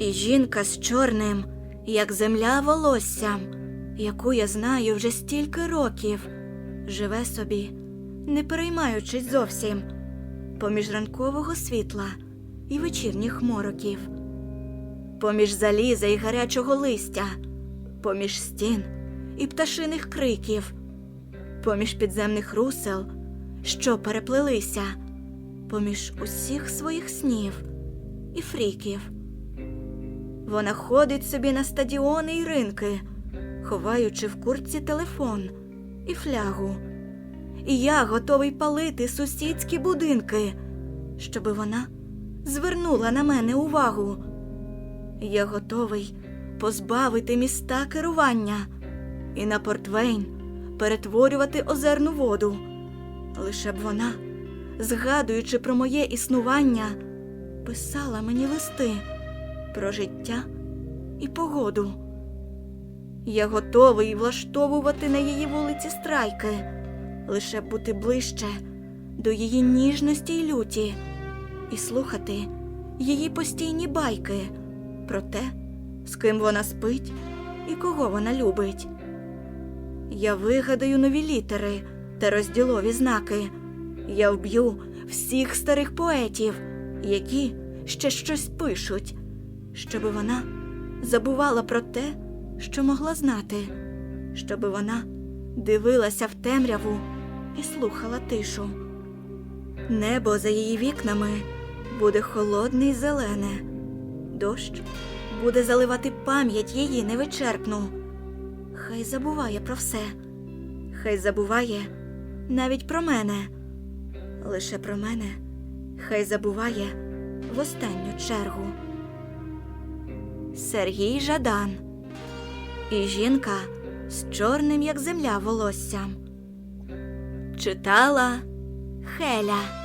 І жінка з чорним, як земля волоссям, яку я знаю вже стільки років, живе собі, не переймаючись зовсім, поміж ранкового світла і вечірніх мороків, поміж заліза і гарячого листя, поміж стін і пташиних криків, поміж підземних русел, що переплелися, поміж усіх своїх снів і фріків. Вона ходить собі на стадіони й ринки, ховаючи в куртці телефон і флягу. І я готовий палити сусідські будинки, щоби вона звернула на мене увагу. Я готовий позбавити міста керування і на портвейн перетворювати озерну воду, лише б вона, згадуючи про моє існування, писала мені листи про життя і погоду. Я готовий влаштовувати на її вулиці страйки, лише бути ближче до її ніжності й люті, і слухати її постійні байки про те, з ким вона спить і кого вона любить. Я вигадаю нові літери та розділові знаки. Я вб'ю всіх старих поетів, які ще щось пишуть, щоби вона забувала про те, що могла знати, щоби вона дивилася в темряву і слухала тишу. Небо за її вікнами буде холодне й зелене, дощ буде заливати пам'ять її невичерпну. Хай забуває про все, хай забуває навіть про мене, лише про мене, хай забуває в останню чергу. Сергій Жадан і жінка з чорним, як земля, волоссям. Читала Хеля.